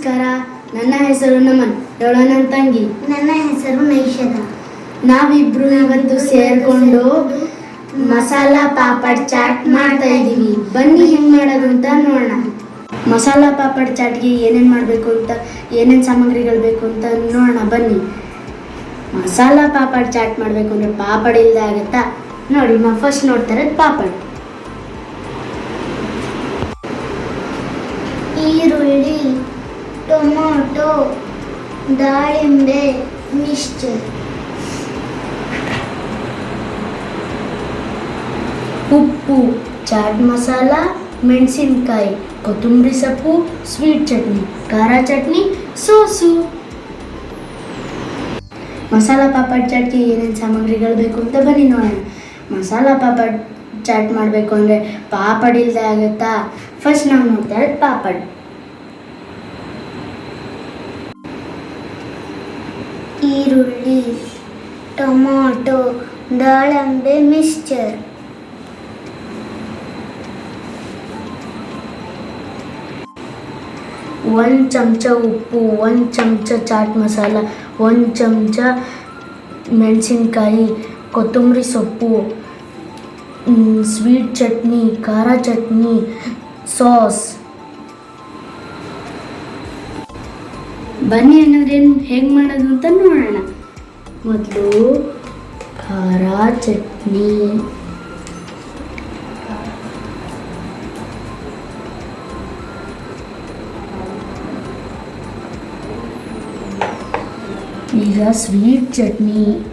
ನಮಸ್ಕಾರ. ನನ್ನ ಹೆಸರು ನಮನ್ ಇವಳು ನನ್ನ ತಂಗಿ. ನನ್ನ ಹೆಸರು ನೈಷದ ನಾವಿಬ್ರು ಇವತ್ತು ಸೇರ್ಕೊಂಡು ಮಸಾಲ ಪಾಪಡ್ ಚಾಟ್ ಮಾಡ್ತಾ ಇದ್ದೀವಿ. ಬನ್ನಿ ಹೆಂಗ್ ಮಾಡೋದು ಅಂತ ನೋಡೋಣ. ಮಸಾಲ ಪಾಪಡ್ ಚಾಟ್ಗೆ ಏನೇನು ಮಾಡಬೇಕು ಅಂತ ಏನೇನು ಸಾಮಗ್ರಿಗಳು ಬೇಕು ಅಂತ ನೋಡೋಣ ಬನ್ನಿ. ಮಸಾಲ ಪಾಪಡ್ ಚಾಟ್ ಮಾಡಬೇಕು ಅಂದ್ರೆ ಪಾಪಡ್ ಇಲ್ಲದೆ ಆಗುತ್ತಾ? ನೋಡಿ ನಾವು ಫಸ್ಟ್ ನೋಡ್ತಾರೆ ಇರೋದು ಪಾಪಡ್. ಈರುಳ್ಳಿ. ಟೊಮೊಟೊ ದಾಳಿಂಬೆ ಮಿಕ್ಸ್ಚರ್ ಉಪ್ಪು, ಚಾಟ್ ಮಸಾಲ, ಮೆಣಸಿನಕಾಯಿ, ಕೊತ್ತಂಬರಿ ಸೊಪ್ಪು, ಸ್ವೀಟ್ ಚಟ್ನಿ, ಖಾರ ಚಟ್ನಿ, ಸೋಸು. ಮಸಾಲ ಪಾಪಡ್ ಚಾಟ್ಗೆ ಏನೇನು ಸಾಮಗ್ರಿಗಳು ಬೇಕು ಅಂತ ಬನ್ನಿ ನೋಡೋಣ. ಮಸಾಲ ಪಾಪಡ್ ಚಾಟ್ ಮಾಡಬೇಕು ಅಂದರೆ ಪಾಪಡ್ ಇಲ್ಲದೆ ಆಗುತ್ತಾ? ಫಸ್ಟ್ ನಾವು ನೋಡ್ತಾ ಇರೋದು ಪಾಪಡ್. ಈರುಳ್ಳಿ ಟೊಮೊಟೊ ದಾಳಿಂಬೆ ಮಿಕ್ಸ್ಚರ್. ಒಂದು ಚಮಚ ಉಪ್ಪು ಒಂದು ಚಮಚ ಚಾಟ್ ಮಸಾಲ ಒಂದು ಚಮಚ ಮೆಣಸಿನ್ಕಾಯಿ ಕೊತ್ತಂಬರಿ ಸೊಪ್ಪು ಮ್, ಸ್ವೀಟ್ ಚಟ್ನಿ ಖಾರ ಚಟ್ನಿ ಸಾಸ್ ಬನ್ನಿ ಅನ್ನೋದೇನು ಹೇಗೆ ಮಾಡೋದು ಅಂತ ನೋಡೋಣ. ಮೊದಲು ಖಾರ ಚಟ್ನಿ. ಈಗ ಸ್ವೀಟ್ ಚಟ್ನಿ.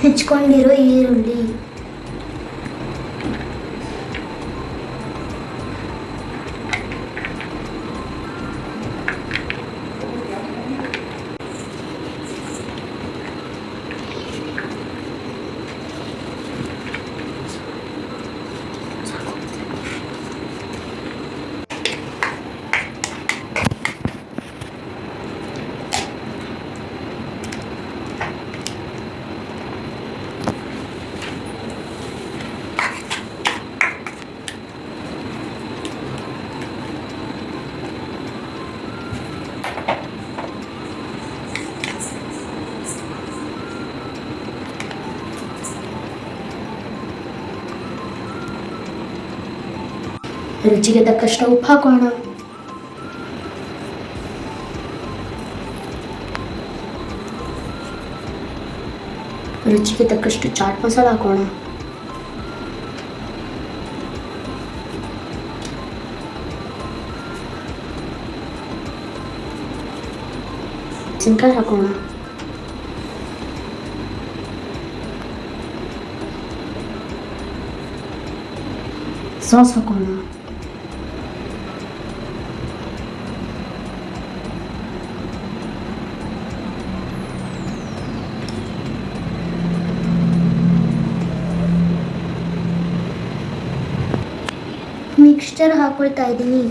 ಹೆಚ್ಕೊಂಡಿರೋ ಈರುಳ್ಳಿ. ರುಚಿಗೆ ತಕ್ಕಷ್ಟು ಉಪ್ಪು ಹಾಕೋಣ ರುಚಿಗೆ ತಕ್ಕಷ್ಟು ಚಾಟ್ ಮಸಾಲ ಹಾಕೋಣ ಮೆಣಸಿನ್ಕಾಯಿ ಹಾಕೋಣ ಸಾಸ್ ಹಾಕೋಣ ಮಿಕ್ಸ್ಚರ್ ಹಾಕೊಳ್ತಾ ಇದ್ದೀನಿ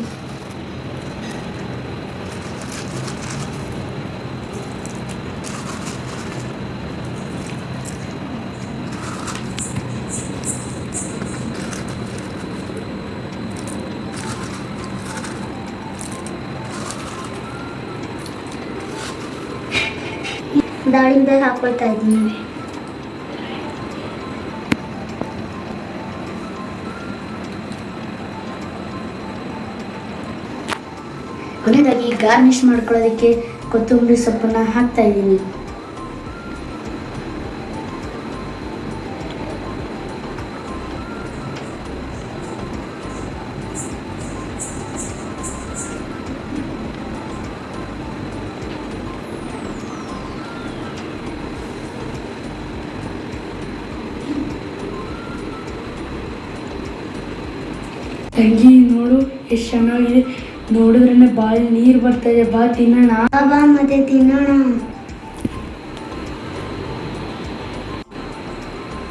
ದಾಳಿಂಬೆ ಹಾಕೊಳ್ತಾ ಇದ್ದೀನಿ ಕೊನೆಯದಾಗಿ ಗಾರ್ನಿಶ್ ಮಾಡ್ಕೊಳ್ಳೋದಕ್ಕೆ ಕೊತ್ತಂಬರಿ ಸೊಪ್ಪನ್ನ ಹಾಕ್ತಾ ಇದ್ದೀನಿ. ತಂಗಿ ನೋಡು ಎಷ್ಟು ಚೆನ್ನಾಗಿದೆ. ನೋಡಿದ್ರೆ ಬಾಯಿ ನೀರು ಬರ್ತಾ ಇದೆ. ಬಾ ತಿನ್ನೋಣ. ಬಾ ಮತ್ತೆ ತಿನ್ನೋಣ.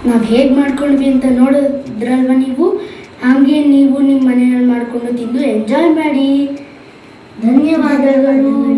ನಾವು ಹೇಗೆ ಮಾಡ್ಕೊಂಡ್ವಿ ಅಂತ ನೋಡಿದ್ರಲ್ವ ನೀವು? ಹಾಗೆ ನೀವು ನಿಮ್ಮ ಮನೆಯಲ್ಲಿ ಮಾಡ್ಕೊಂಡು ತಿಂದು ಎಂಜಾಯ್ ಮಾಡಿ. ಧನ್ಯವಾದಗಳು.